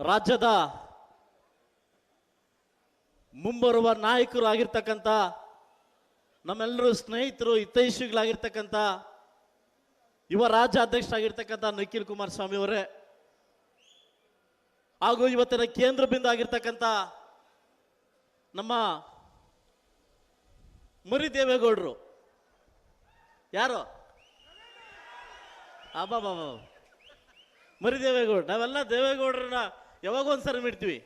ರಾಜ್ಯದ ಮುಂಬರುವ ನಾಯಕರು ಆಗಿರ್ತಕ್ಕಂಥ ನಮ್ಮೆಲ್ಲರೂ ಸ್ನೇಹಿತರು, ಹಿತೈಷಿಗಳಾಗಿರ್ತಕ್ಕಂಥ, ಯುವ ರಾಜ್ಯಾಧ್ಯಕ್ಷರಾಗಿರ್ತಕ್ಕಂಥ ನಿಖಿಲ್ ಕುಮಾರಸ್ವಾಮಿ ಅವರೇ, ಹಾಗೂ ಇವತ್ತಿನ ಕೇಂದ್ರ ಬಿಂದು ಆಗಿರ್ತಕ್ಕಂಥ ನಮ್ಮ ಮರಿ ದೇವೇಗೌಡರು ಯಾರು? ಅಬ್ಬಾ ಮರಿ ದೇವೇಗೌಡ ನಾವೆಲ್ಲ ದೇವೇಗೌಡರನ್ನ ಯಾವಾಗ ಸಾರಿ ಬಿಡ್ತೀವಿ.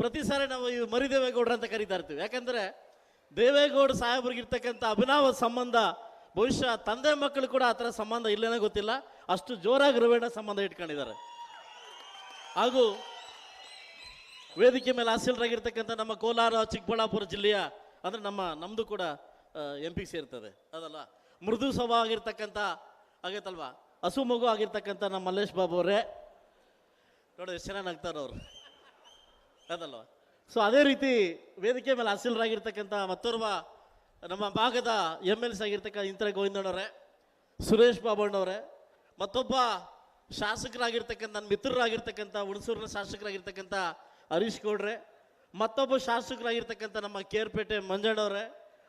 ಪ್ರತಿ ಸಾರಿ ನಾವು ಈ ಮರಿ ದೇವೇಗೌಡ್ರ ಅಂತ ಕರಿತಾ ಇರ್ತೀವಿ. ಯಾಕಂದರೆ ದೇವೇಗೌಡ ಸಾಹೇಬ್ರಿಗಿರ್ತಕ್ಕಂಥ ಅಭಿನವ ಸಂಬಂಧ ಬಹುಶಃ ತಂದೆ ಮಕ್ಕಳು ಕೂಡ ಆ ಥರ ಸಂಬಂಧ ಇಲ್ಲೇನೋ ಗೊತ್ತಿಲ್ಲ. ಅಷ್ಟು ಜೋರಾಗಿ ರವೇಣ ಸಂಬಂಧ ಇಟ್ಕೊಂಡಿದ್ದಾರೆ. ಹಾಗೂ ವೇದಿಕೆ ಮೇಲೆ ಆಸೀಲರಾಗಿರ್ತಕ್ಕಂಥ ನಮ್ಮ ಕೋಲಾರ, ಚಿಕ್ಕಬಳ್ಳಾಪುರ ಜಿಲ್ಲೆಯ, ಅಂದರೆ ನಮ್ಮ ನಮ್ಮದು ಕೂಡ ಎಂ ಪಿ ಸೇರ್ತದೆ. ಅದಲ್ಲ, ಮೃದು ಸ್ವಭಾವ ಆಗಿರ್ತಕ್ಕಂಥ, ಆಗೈತಲ್ವಾ? ಹಸು ಮಗು ಆಗಿರ್ತಕ್ಕಂಥ ನಮ್ಮ ಮಲ್ಲೇಶ್ ಬಾಬು ಅವರೇ. ನೋಡಿ, ಎಷ್ಟು ಚೆನ್ನಾಗಿ ನಗ್ತಾರೆ ಅವರು. ಅದಲ್ವ? ಸೊ ಅದೇ ರೀತಿ ವೇದಿಕೆ ಮೇಲೆ ಹಸಿಲರಾಗಿರ್ತಕ್ಕಂಥ ಮತ್ತೋರ್ವ ನಮ್ಮ ಭಾಗದ ಎಂ ಎಲ್ ಸಿ ಆಗಿರ್ತಕ್ಕಂಥ ಇಂತರ ಗೋವಿಂದಣ್ಣವರೇ, ಸುರೇಶ್ ಬಾಬಣ್ಣವರೇ ಮತ್ತೊಬ್ಬ ಶಾಸಕರಾಗಿರ್ತಕ್ಕಂಥ, ನನ್ನ ಮಿತ್ರರಾಗಿರ್ತಕ್ಕಂಥ, ಹುಣಸೂರಿನ ಶಾಸಕರಾಗಿರ್ತಕ್ಕಂಥ ಹರೀಶ್ ಗೌಡ್ರೆ, ಮತ್ತೊಬ್ಬ ಶಾಸಕರಾಗಿರ್ತಕ್ಕಂಥ ನಮ್ಮ ಕೇರ್ಪೇಟೆ ಮಂಜಣ್ಣವರೇ,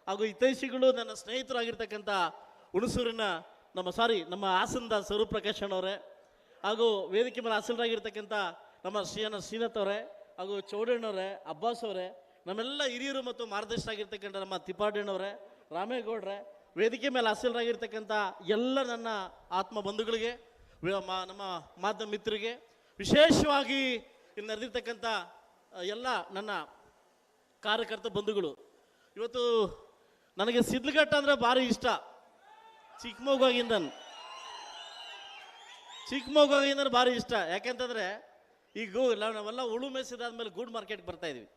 ಹಾಗೂ ಹಿತೈಷಿಗಳು ನನ್ನ ಸ್ನೇಹಿತರಾಗಿರ್ತಕ್ಕಂಥ ಹುಣಸೂರಿನ ನಮ್ಮ ಸಾರಿ ನಮ್ಮ ಹಾಸನದ ಸ್ವರೂಪ್ ಪ್ರಕಾಶ್ ಹಾಗೂ ವೇದಿಕೆ ಮೇಲೆ ಹಾಸನರಾಗಿರ್ತಕ್ಕಂಥ ನಮ್ಮ ಶ್ರೀಯನ ಶ್ರೀನಾಥ್ ಅವರೇ ಹಾಗೂ ಚೌಡಣ್ಣವರೇ, ಅಬ್ಬಾಸ್ ಅವರೇ, ನಮ್ಮೆಲ್ಲ ಹಿರಿಯರು ಮತ್ತು ಮಾರ್ಗದರ್ಶಕರಾಗಿರ್ತಕ್ಕಂಥ ನಮ್ಮ ತಿಪ್ಪಾಡಣ್ಣವರೇ ರಾಮೇಗೌಡ್ರೆ, ವೇದಿಕೆ ಮೇಲೆ ಹಾಸನರಾಗಿರ್ತಕ್ಕಂಥ ಎಲ್ಲ ನನ್ನ ಆತ್ಮ ಬಂಧುಗಳಿಗೆ ನಮ್ಮ ಮಾಧ್ಯಮ ಮಿತ್ರರಿಗೆ, ವಿಶೇಷವಾಗಿ ಇಲ್ಲಿ ನಡೆದಿರ್ತಕ್ಕಂಥ ಎಲ್ಲ ನನ್ನ ಕಾರ್ಯಕರ್ತ ಬಂಧುಗಳು. ಇವತ್ತು ನನಗೆ ಸಿದ್ಲಘಟ್ಟ ಅಂದರೆ ಭಾರಿ ಇಷ್ಟ. ಚಿಕ್ಕ ಮಗುವಾಗಿಂದ ಭಾರಿ ಇಷ್ಟ. ಯಾಕೆಂತಂದ್ರೆ ಈಗ ನಾವೆಲ್ಲ ಉಳು ಮೇಸಿದಾದ್ಮೇಲೆ ಗೂಡ್ ಮಾರ್ಕೆಟ್ಗೆ ಬರ್ತಾ ಇದ್ವಿ.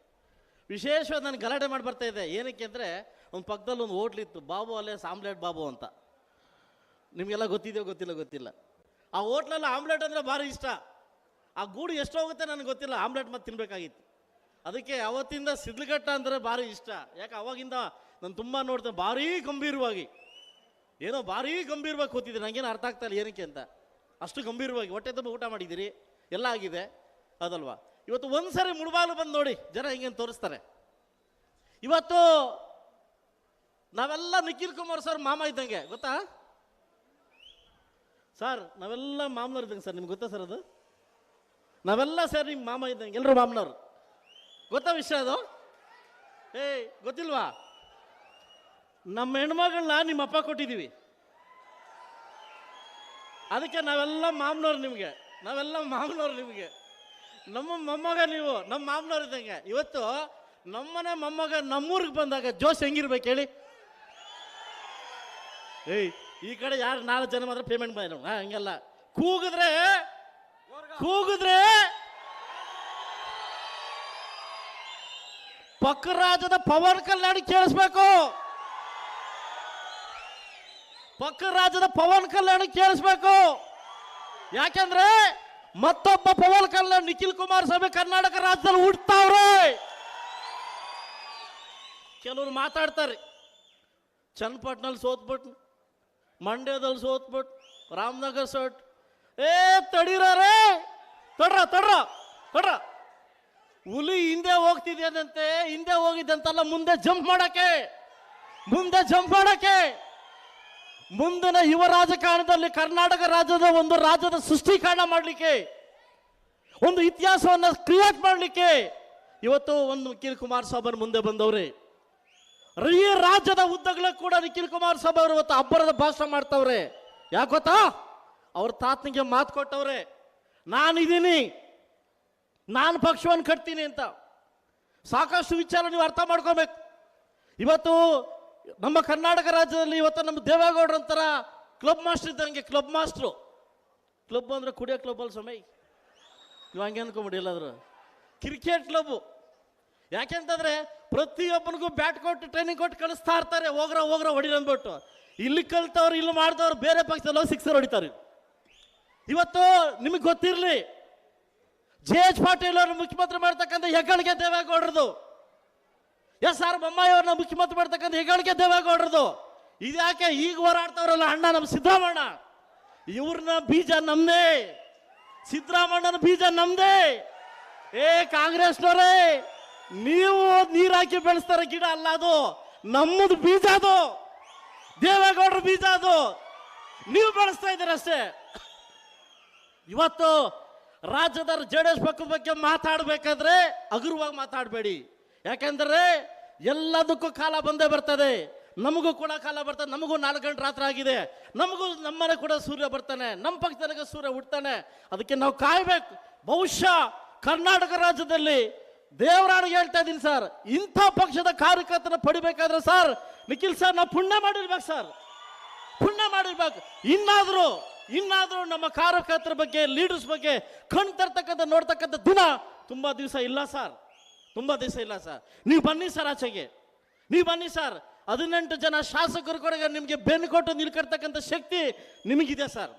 ವಿಶೇಷವಾಗಿ ನಾನು ಗಲಾಟೆ ಮಾಡಿ ಬರ್ತಾ ಇದ್ದೆ. ಏನಕ್ಕೆ ಅಂದರೆ, ಒಂದು ಪಕ್ಕದಲ್ಲಿ ಒಂದು ಹೋಟ್ಲ್ ಇತ್ತು, ಬಾಬು ಅಲ್ಲೇ ಆಮ್ಲೆಟ್ ಬಾಬು ಅಂತ. ನಿಮಗೆಲ್ಲ ಗೊತ್ತಿದೆಯೋ ಗೊತ್ತಿಲ್ಲ ಗೊತ್ತಿಲ್ಲ. ಆ ಹೋಟ್ಲಲ್ಲಿ ಆಮ್ಲೆಟ್ ಅಂದರೆ ಭಾರಿ ಇಷ್ಟ. ಆ ಗೂಡು ಎಷ್ಟು ಹೋಗುತ್ತೆ ನನಗೆ ಗೊತ್ತಿಲ್ಲ. ಆಮ್ಲೆಟ್ ಮತ್ತೆ ತಿನ್ನಬೇಕಾಗಿತ್ತು ಅದಕ್ಕೆ ಅವತ್ತಿಂದ ಸಿದ್ಲಘಟ್ಟ ಅಂದರೆ ಭಾರಿ ಇಷ್ಟ. ಯಾಕೆ ಅವಾಗಿಂದ ನಾನು ತುಂಬ ನೋಡ್ತೇನೆ, ಭಾರೀ ಗಂಭೀರವಾಗಿ. ಏನೋ ಭಾರೀ ಗಂಭೀರವಾಗಿ ಕೂತಿದ್ದೆ. ನನಗೇನು ಅರ್ಥ ಆಗ್ತಾ ಇಲ್ಲ ಏನಕ್ಕೆ ಅಂತ. ಅಷ್ಟು ಗಂಭೀರವಾಗಿ, ಹೊಟ್ಟೆ ತುಂಬ ಊಟ ಮಾಡಿದ್ದೀರಿ, ಎಲ್ಲ ಆಗಿದೆ ಅದಲ್ವಾ ಇವತ್ತು ಒಂದ್ಸರಿ ಮುಳುಬಾಲು ಬಂದು ನೋಡಿ, ಜನ ಹಿಂಗೇನು ತೋರಿಸ್ತಾರೆ. ಇವತ್ತು ನಾವೆಲ್ಲ ನಿಖಿಲ್ ಕುಮಾರ್ ಸರ್ ಮಾಮ ಇದ್ದಂಗೆ, ಗೊತ್ತಾ? ಸರ್, ನಾವೆಲ್ಲ ಮಾಮನವ್ರು ಇದ್ದಂಗೆ ಸರ್, ನಿಮ್ಗೆ ಗೊತ್ತಾ ಸರ್ ಅದು? ನಾವೆಲ್ಲ ಸರ್ ನಿಮ್ಮ ಮಾಮ ಇದ್ದಂಗೆ ಎಲ್ಲರೂ ಮಾಮನವ್ರು? ಗೊತ್ತಾ ವಿಷಯ ಅದು? ಏಯ್, ಗೊತ್ತಿಲ್ವಾ? ನಮ್ಮ ಹೆಣ್ಮಗಳನ್ನ ನಿಮ್ಮ ಅಪ್ಪ ಕೊಟ್ಟಿದ್ದೀವಿ. ಅದಕ್ಕೆ ನಾವೆಲ್ಲ ಮಾಮನವ್ರು ನಿಮಗೆ. ನಾವೆಲ್ಲ ಮಾಮನವ್ರು ನಿಮಗೆ. ನಮ್ಮ ಮೊಮ್ಮಗ ನೀವು, ನಮ್ಮ ಮಾಮನವ್ರು ಇದ್ದಂಗೆ. ಇವತ್ತು ನಮ್ಮನೆ ಮೊಮ್ಮಗ ನಮ್ಮೂರಿಗೆ ಬಂದಾಗ ಜೋಶ್ ಹೆಂಗಿರ್ಬೇಕು ಹೇಳಿ? ಏಯ್, ಈ ಕಡೆ ಯಾರು ನಾಲ್ಕು ಜನ ಮಾತ್ರ ಪೇಮೆಂಟ್ ಮಾಡಿ ಹಂಗೆಲ್ಲ. ಕೂಗಿದ್ರೆ ಕೂಗಿದ್ರೆ ಪಕ್ಕ ರಾಜ್ಯದ ಪವನ್ ಕಲ್ಯಾಣ ಕೇಳಿಸ್ಬೇಕು. ಪಕ್ಕ ರಾಜ್ಯದ ಪವನ್ ಕಲ್ಯಾಣ ಕೇಳಿಸ್ಬೇಕು. ಯಾಕೆಂದ್ರೆ ಮತ್ತೊಬ್ಬ ಪವನ್ ಕಲ್ಯಾಣ್ ನಿಖಿಲ್ ಕುಮಾರಸ್ವಾಮಿ ಕರ್ನಾಟಕ ರಾಜ್ಯದಲ್ಲಿ ಹುಡ್ತಾವ್ರೆ ಕೆಲವ್ರು ಮಾತಾಡ್ತಾರೆ. ಚನ್ನಪಟ್ಟಣಲ್ಲಿ ಸೋತ್ಬಿಟ್ಟು ಮಂಡ್ಯದಲ್ಲಿ ಸೋತ್ಬಿಟ್ಟು ರಾಮನಗರ್ ಸೋಟ್ ಏ ತಡೀರೇ ತಡ್ರ ತಡ್ರ ತಡ್ರ. ಹುಲಿ ಹಿಂದೆ ಹೋಗ್ತಿದ್ಯದಂತೆ ಹಿಂದೆ ಹೋಗಿದ್ದಂತಲ್ಲ ಮುಂದೆ ಜಂಪ್ ಮಾಡಕ್ಕೆ, ಮುಂದೆ ಜಂಪ್ ಮಾಡಕ್ಕೆ. ಮುಂದಿನ ಯುವ ರಾಜಕಾರಣದಲ್ಲಿ ಕರ್ನಾಟಕ ರಾಜ್ಯದ ಒಂದು ರಾಜ್ಯದ ಸೃಷ್ಟೀಕರಣ ಮಾಡಲಿಕ್ಕೆ, ಒಂದು ಇತಿಹಾಸವನ್ನು ಕ್ರಿಯೇಟ್ ಮಾಡಲಿಕ್ಕೆ ಇವತ್ತು ಒಂದು ನಿಖಿಲ್ ಕುಮಾರಸ್ವಾಮಿ ಮುಂದೆ ಬಂದವ್ರೆ. ಈ ರಾಜ್ಯದ ಉದ್ದಗಳ ಕೂಡ ನಿಖಿಲ್ ಕುಮಾರಸ್ವಾಮಿ ಅವರು ಇವತ್ತು ಅಬ್ಬರದ ಭಾಷಣ ಮಾಡ್ತವ್ರೆ. ಯಾಕೆ ಗೊತ್ತಾ? ಅವ್ರ ತಾತನಿಗೆ ಮಾತು ಕೊಟ್ಟವ್ರೆ. ನಾನಿದ್ದೀನಿ, ನಾನು ಪಕ್ಷವನ್ನು ಕಟ್ತೀನಿ ಅಂತ. ಸಾಕಷ್ಟು ವಿಚಾರ ನೀವು ಅರ್ಥ ಮಾಡ್ಕೋಬೇಕು. ಇವತ್ತು ನಮ್ಮ ಕರ್ನಾಟಕ ರಾಜ್ಯದಲ್ಲಿ ಇವತ್ತು ನಮ್ಮ ದೇವೇಗೌಡರ ಅಂತರ ಕ್ಲಬ್ ಮಾಸ್ಟರ್ ಇದ್ದಂಗೆ ಕ್ಲಬ್ ಮಾಸ್ಟ್ರು ಕ್ಲಬ್ ಅಂದರೆ ಕುಡಿಯೋ ಕ್ಲಬ್ ಅಲ್ಲಿ ಸಮಯ ನೀವು ಹಂಗೆ ಅನ್ಕೊಂಬಿಡಿ ಎಲ್ಲಾದರೂ. ಕ್ರಿಕೆಟ್ ಕ್ಲಬ್ಬು ಯಾಕೆಂತಂದರೆ ಪ್ರತಿಯೊಬ್ಬನಿಗೂ ಬ್ಯಾಟ್ ಕೊಟ್ಟು ಟ್ರೈನಿಂಗ್ ಕೊಟ್ಟು ಕಳಿಸ್ತಾ ಇರ್ತಾರೆ. ಹೋಗ್ರ ಹೋಗ್ರ ಹೊಡಿ ಅಂದ್ಬಿಟ್ಟು. ಇಲ್ಲಿ ಕಲ್ತವ್ರು, ಇಲ್ಲಿ ಮಾಡಿದವ್ರು ಬೇರೆ ಪಕ್ಷದಲ್ಲಿ ಸಿಕ್ಸರ್ ಹೊಡಿತಾರೆ. ಇವತ್ತು ನಿಮಗೆ ಗೊತ್ತಿರಲಿ. ಜೆ ಎಚ್ ಪಾಟೀಲ್ ಅವರು ಮುಖ್ಯಮಂತ್ರಿ ಮಾಡ್ತಕ್ಕಂಥ ಹೆಗ್ಗಳಿಕೆ ದೇವೇಗೌಡರದು ಎಸ್ ಆರ್ ಬೊಮ್ಮಾಯಿ ಅವ್ರನ್ನ ಮುಖ್ಯಮಂತ್ರಿ ಮಾಡ್ತಕ್ಕಂಥ ಹೆಗ್ಗಳಿಕೆ ದೇವೇಗೌಡರದು. ಇದ್ಯಾಕೆ ಈಗ ಹೋರಾಡ್ತವ್ರಲ್ಲ ಅಣ್ಣ ನಮ್ಮ ಸಿದ್ದರಾಮಣ್ಣ ಇವ್ರನ್ನ ಬೀಜ ನಮ್ದೇ. ಸಿದ್ದರಾಮಣ್ಣನ ಬೀಜ ನಮ್ದೇ. ಏ, ಕಾಂಗ್ರೆಸ್ನವರೇ, ನೀವು ನೀರ್ ಹಾಕಿ ಬೆಳೆಸ್ತಾರ ಗಿಡ ಅಲ್ಲ ಅದು. ನಮ್ಮದು ಬೀಜ ಅದು. ದೇವೇಗೌಡರ ಬೀಜ ಅದು. ನೀವು ಬೆಳೆಸ್ತಾ ಇದ್ದೀರ ಅಷ್ಟೇ. ಇವತ್ತು ರಾಜ್ಯದ ಜೆ ಡಿ ಬಗ್ಗೆ ಮಾತಾಡಬೇಕಾದ್ರೆ ಹಗುರವಾಗಿ ಮಾತಾಡಬೇಡಿ. ಯಾಕೆಂದ್ರೆ ಎಲ್ಲದಕ್ಕೂ ಕಾಲ ಬಂದೇ ಬರ್ತದೆ. ನಮಗೂ ಕೂಡ ಕಾಲ ಬರ್ತದೆ, ನಮಗೂ ನಾಲ್ಕು ಗಂಟೆ ರಾತ್ರಿ ಆಗಿದೆ. ನಮಗೂ ನಮ್ಮನೆ ಕೂಡ ಸೂರ್ಯ ಬರ್ತಾನೆ ನಮ್ಮ ಪಕ್ಷದಾಗ ಸೂರ್ಯ ಹುಡ್ತಾನೆ ಅದಕ್ಕೆ ನಾವು ಕಾಯಬೇಕು. ಬಹುಶಃ ಕರ್ನಾಟಕ ರಾಜ್ಯದಲ್ಲಿ ದೇವರಾಣಿಗೆ ಹೇಳ್ತಾ ಇದ್ದೀನಿ ಸರ್, ಇಂಥ ಪಕ್ಷದ ಕಾರ್ಯಕರ್ತನ ಪಡಿಬೇಕಾದ್ರೆ ಸರ್, ನಿಖಿಲ್ ಸರ್, ನಾವು ಪುಣ್ಯ ಮಾಡಿರ್ಬೇಕು ಸರ್. ಪುಣ್ಯ ಮಾಡಿರ್ಬೇಕು. ಇನ್ನಾದರೂ ಇನ್ನಾದರೂ ನಮ್ಮ ಕಾರ್ಯಕರ್ತರ ಬಗ್ಗೆ ಲೀಡರ್ಸ್ ಬಗ್ಗೆ ಕಣ್ ತರ್ತಕ್ಕಂಥ, ನೋಡ್ತಕ್ಕಂಥ ದಿನ ತುಂಬ ದಿವಸ ಇಲ್ಲ ಸರ್. ತುಂಬಾ ದಿವಸ ಇಲ್ಲ ಸರ್. ನೀವು ಬನ್ನಿ ಸರ್ ಆಚೆಗೆ. ನೀವು ಬನ್ನಿ ಸರ್. ಹದಿನೆಂಟು ಜನ ಶಾಸಕರು ಕೂಡ ನಿಮಗೆ ಬೆನ್ನು ಕೊಟ್ಟು ನಿಲ್ಕರ್ತಕ್ಕಂಥ ಶಕ್ತಿ ನಿಮಗಿದೆ ಸರ್.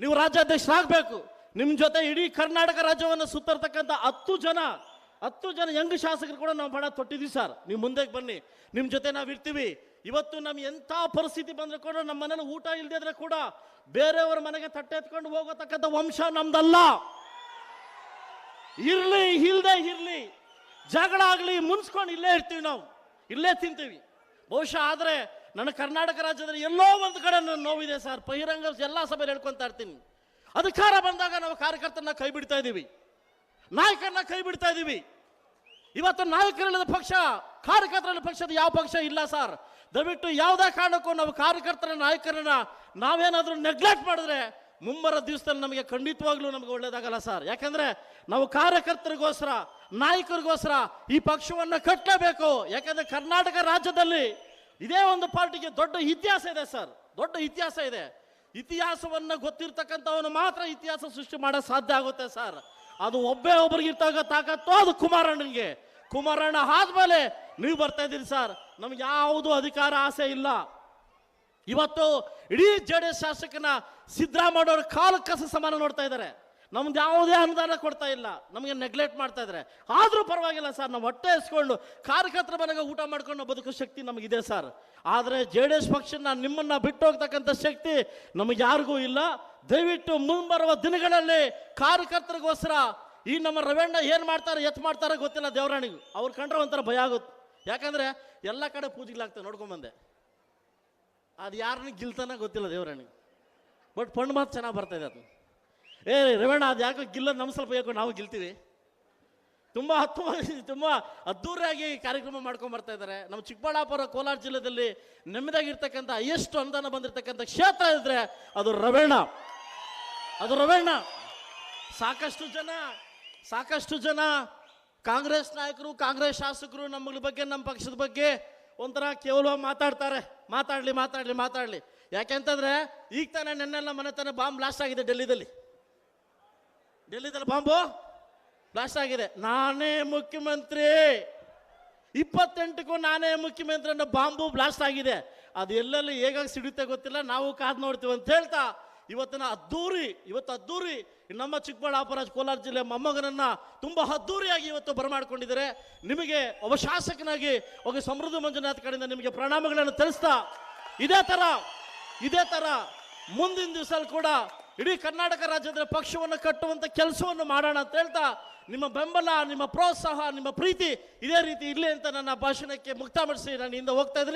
ನೀವು ರಾಜ್ಯಾಧ್ಯಕ್ಷರಾಗಬೇಕು. ನಿಮ್ಮ ಜೊತೆ ಇಡೀ ಕರ್ನಾಟಕ ರಾಜ್ಯವನ್ನು ಸುತ್ತರ್ತಕ್ಕಂಥ ಹತ್ತು ಜನ ಹತ್ತು ಜನ ಯಂಗ್ ಶಾಸಕರು ಕೂಡ ನಾವು ಬಹಳ ತೊಟ್ಟಿದ್ದೀವಿ ಸರ್. ನೀವು ಮುಂದೆ ಬನ್ನಿ. ನಿಮ್ಮ ಜೊತೆ ನಾವು ಇರ್ತೀವಿ. ಇವತ್ತು ನಮ್ಗೆ ಎಂಥ ಪರಿಸ್ಥಿತಿ ಬಂದ್ರೆ ಕೂಡ ನಮ್ಮ ಮನೇಲಿ ಊಟ ಇಲ್ಲದೆ ಇದ್ರೆ ಕೂಡ ಬೇರೆಯವರ ಮನೆಗೆ ತಟ್ಟೆ ಎತ್ಕೊಂಡು ಹೋಗತಕ್ಕಂಥ ವಂಶ ನಮ್ದಲ್ಲ. ಇರ್ಲಿ ಇಲ್ಲದೆ ಇರ್ಲಿ. ಜಗಳ ಆಗಲಿ, ಮುನ್ಸ್ಕೊಂಡು ಇಲ್ಲೇ ಇರ್ತೀವಿ ನಾವು. ಇಲ್ಲೇ ತಿಂತೀವಿ. ಬಹುಶಃ ಆದ್ರೆ ನನ್ನ ಕರ್ನಾಟಕ ರಾಜ್ಯದಲ್ಲಿ ಎಲ್ಲೋ ಒಂದು ಕಡೆ ನನ್ನ ನೋವಿದೆ ಸರ್. ಬಹಿರಂಗ ಎಲ್ಲ ಸಭೆಯಲ್ಲಿ ಹೇಳ್ಕೊಂತ ಇರ್ತೀನಿ. ಅಧಿಕಾರ ಬಂದಾಗ ನಾವು ಕಾರ್ಯಕರ್ತರನ್ನ ಕೈ ಬಿಡ್ತಾ ಇದ್ದೀವಿ ನಾಯಕರನ್ನ ಕೈ ಬಿಡ್ತಾ ಇದ್ದೀವಿ ಇವತ್ತು ನಾಯಕರಿಲ್ಲದ ಪಕ್ಷ ಕಾರ್ಯಕರ್ತರಲ್ಲಿ ಪಕ್ಷದ ಯಾವ ಪಕ್ಷ ಇಲ್ಲ ಸರ್. ದಯವಿಟ್ಟು ಯಾವುದೇ ಕಾರಣಕ್ಕೂ ನಾವು ಕಾರ್ಯಕರ್ತರ ನಾಯಕರನ್ನ ನಾವೇನಾದರೂ ನೆಗ್ಲೆಕ್ಟ್ ಮಾಡಿದ್ರೆ ಮುಂಬರೋ ದಿವಸದಲ್ಲಿ ನಮಗೆ ಖಂಡಿತವಾಗ್ಲೂ ನಮಗೆ ಒಳ್ಳೇದಾಗಲ್ಲ ಸರ್. ಯಾಕಂದ್ರೆ ನಾವು ಕಾರ್ಯಕರ್ತರಿಗೋಸ್ಕರ, ನಾಯಕರಿಗೋಸ್ಕರ ಈ ಪಕ್ಷವನ್ನು ಕಟ್ಟಲೇಬೇಕು. ಯಾಕಂದ್ರೆ ಕರ್ನಾಟಕ ರಾಜ್ಯದಲ್ಲಿ ಇದೇ ಒಂದು ಪಾರ್ಟಿಗೆ ದೊಡ್ಡ ಇತಿಹಾಸ ಇದೆ ಸರ್. ದೊಡ್ಡ ಇತಿಹಾಸ ಇದೆ. ಇತಿಹಾಸವನ್ನ ಗೊತ್ತಿರ್ತಕ್ಕಂಥವನು ಮಾತ್ರ ಇತಿಹಾಸ ಸೃಷ್ಟಿ ಮಾಡೋ ಸಾಧ್ಯ ಆಗುತ್ತೆ ಸರ್. ಅದು ಒಬ್ಬೇ ಒಬ್ಬರಿಗೆ ಇರ್ತಾಗ ತಾಕತ್ತು ಅದು ಕುಮಾರಣ್ಣನಿಗೆ. ಕುಮಾರಣ್ಣ ಆದ್ಮೇಲೆ ನೀವು ಬರ್ತಾ ಇದ್ದೀರಿ ಸರ್. ನಮ್ಗೆ ಯಾವುದು ಅಧಿಕಾರ ಆಸೆ ಇಲ್ಲ. ಇವತ್ತು ಇಡೀ ಜೆ ಡಿ ಎಸ್ ಶಾಸಕನ ಸಿದ್ದರಾಮಯ್ಯವ್ರ ಕಾಲು ಕಸ ಸಮಾನ ನೋಡ್ತಾ ಇದ್ದಾರೆ. ನಮ್ದು ಯಾವುದೇ ಅನುದಾನ ಕೊಡ್ತಾ ಇಲ್ಲ. ನಮಗೆ ನೆಗ್ಲೆಕ್ಟ್ ಮಾಡ್ತಾ ಇದ್ದಾರೆ. ಆದರೂ ಪರವಾಗಿಲ್ಲ ಸರ್, ನಾವು ಹೊಟ್ಟೆ ಇಸ್ಕೊಂಡು ಕಾರ್ಯಕರ್ತರ ಮನೆಗೆ ಊಟ ಮಾಡ್ಕೊಂಡು ಬದುಕೋ ಶಕ್ತಿ ನಮಗಿದೆ ಸರ್. ಆದರೆ ಜೆ ಡಿ ಎಸ್ ಪಕ್ಷನ ನಿಮ್ಮನ್ನ ಬಿಟ್ಟು ಹೋಗ್ತಕ್ಕಂಥ ಶಕ್ತಿ ನಮಗೆ ಯಾರಿಗೂ ಇಲ್ಲ. ದಯವಿಟ್ಟು ಮುಂಬರುವ ದಿನಗಳಲ್ಲಿ ಕಾರ್ಯಕರ್ತರಿಗೋಸ್ಕರ ಈ ನಮ್ಮ ರವೆಣ್ಣ ಏನು ಮಾಡ್ತಾರೆ, ಎತ್ ಮಾಡ್ತಾರೆ ಗೊತ್ತಿಲ್ಲ ದೇವರಾಣಿಗೂ. ಅವ್ರು ಕಂಡ್ರೆ ಒಂಥರ ಭಯ ಆಗುತ್ತೆ. ಯಾಕಂದ್ರೆ ಎಲ್ಲ ಕಡೆ ಪೂಜೆಗಳಾಗ್ತವೆ ನೋಡ್ಕೊಂಬಂದೆ ಅದು ಯಾರನ್ನ ಗಿಲ್ತಾನ ಗೊತ್ತಿಲ್ಲ ದೇವರಾಣಿ ಬಟ್ ಪಣ್ಣು ಮಾತು ಚೆನ್ನಾಗಿ ಬರ್ತಾ ಇದೆ ಅದು. ಏ ರೇವಣ್ಣ, ಅದು ಯಾಕೋ ಗಿಲ್ಲ ನಮ್ಮ ಸ್ವಲ್ಪ ಯಾಕೋ ನಾವು ಗಿಲ್ತೀವಿ. ತುಂಬ ತುಂಬ ತುಂಬ ಅದ್ದೂರಿಯಾಗಿ ಕಾರ್ಯಕ್ರಮ ಮಾಡ್ಕೊಂಡು ಬರ್ತಾ ಇದ್ದಾರೆ ನಮ್ಮ ಚಿಕ್ಕಬಳ್ಳಾಪುರ ಕೋಲಾರ ಜಿಲ್ಲೆಯಲ್ಲಿ ನೆಮ್ಮದಿಯಾಗಿರ್ತಕ್ಕಂಥ ಎಷ್ಟು ಅನುದಾನ ಬಂದಿರತಕ್ಕಂಥ ಕ್ಷೇತ್ರ ಇದ್ರೆ ಅದು ರವೇಣ ಅದು ರವೇಣ ಸಾಕಷ್ಟು ಜನ ಸಾಕಷ್ಟು ಜನ ಕಾಂಗ್ರೆಸ್ ನಾಯಕರು, ಕಾಂಗ್ರೆಸ್ ಶಾಸಕರು ನಮ್ಮ ಬಗ್ಗೆ, ನಮ್ಮ ಪಕ್ಷದ ಬಗ್ಗೆ ಒಂಥರ ಕೇವಲ ಮಾತಾಡ್ತಾರೆ. ಮಾತಾಡ್ಲಿ ಮಾತಾಡ್ಲಿ ಮಾತಾಡ್ಲಿ. ಯಾಕೆಂತಂದ್ರೆ ಈಗ ತಾನೇ ನೆನ್ನೆಲ್ಲ ಮನೆ ತಾನೆ ಬಾಂಬ್ ಬ್ಲಾಸ್ಟ್ ಆಗಿದೆ ಡೆಲ್ಲಿದಲ್ಲಿ. ಡೆಲ್ಲಿದಲ್ಲಿ ಬಾಂಬು ಬ್ಲಾಸ್ಟ್ ಆಗಿದೆ. ನಾನೇ ಮುಖ್ಯಮಂತ್ರಿ. ಇಪ್ಪತ್ತೆಂಟಕ್ಕೂ ನಾನೇ ಮುಖ್ಯಮಂತ್ರಿ ಅನ್ನೋ ಬಾಂಬು ಬ್ಲಾಸ್ಟ್ ಆಗಿದೆ. ಅದು ಎಲ್ಲೆಲ್ಲಿ ಹೇಗಾಗಿ ಸಿಡುತ್ತೆ ಗೊತ್ತಿಲ್ಲ. ನಾವು ಕಾದು ನೋಡ್ತೀವಿ ಅಂತ ಹೇಳ್ತಾ ಇವತ್ತಿನ ಅದ್ದೂರಿ, ಇವತ್ತು ಅದ್ದೂರಿ ನಮ್ಮ ಚಿಕ್ಕಬಳ್ಳಾಪುರ, ಕೋಲಾರ ಜಿಲ್ಲೆ ಮೊಮ್ಮಗನನ್ನ ತುಂಬಾ ಅದ್ದೂರಿಯಾಗಿ ಇವತ್ತು ಬರಮಾಡಿಕೊಂಡಿದ್ದಾರೆ. ನಿಮಗೆ ಒಬ್ಬ ಶಾಸಕನಾಗಿ ಒಬ್ಬ ಸಮೃದ್ಧ ಮಂಜುನಾಥ್ ಕಡೆಯಿಂದ ನಿಮಗೆ ಪ್ರಣಾಮಗಳನ್ನು ತಿಳಿಸ್ತಾ ಇದೇ ತರ ಇದೇ ತರ ಮುಂದಿನ ದಿವಸ ಕೂಡ ಇಡೀ ಕರ್ನಾಟಕ ರಾಜ್ಯದ ಪಕ್ಷವನ್ನು ಕಟ್ಟುವಂತ ಕೆಲಸವನ್ನು ಮಾಡೋಣ ಅಂತ ಹೇಳ್ತಾ ನಿಮ್ಮ ಬೆಂಬಲ, ನಿಮ್ಮ ಪ್ರೋತ್ಸಾಹ, ನಿಮ್ಮ ಪ್ರೀತಿ ಇದೇ ರೀತಿ ಇರಲಿ ಅಂತ ನನ್ನ ಭಾಷಣಕ್ಕೆ ಮುಕ್ತಾಮಡಿಸಿ ನಾನು ಹಿಂದೆ ಹೋಗ್ತಾ ಇದ್ದೀನಿ.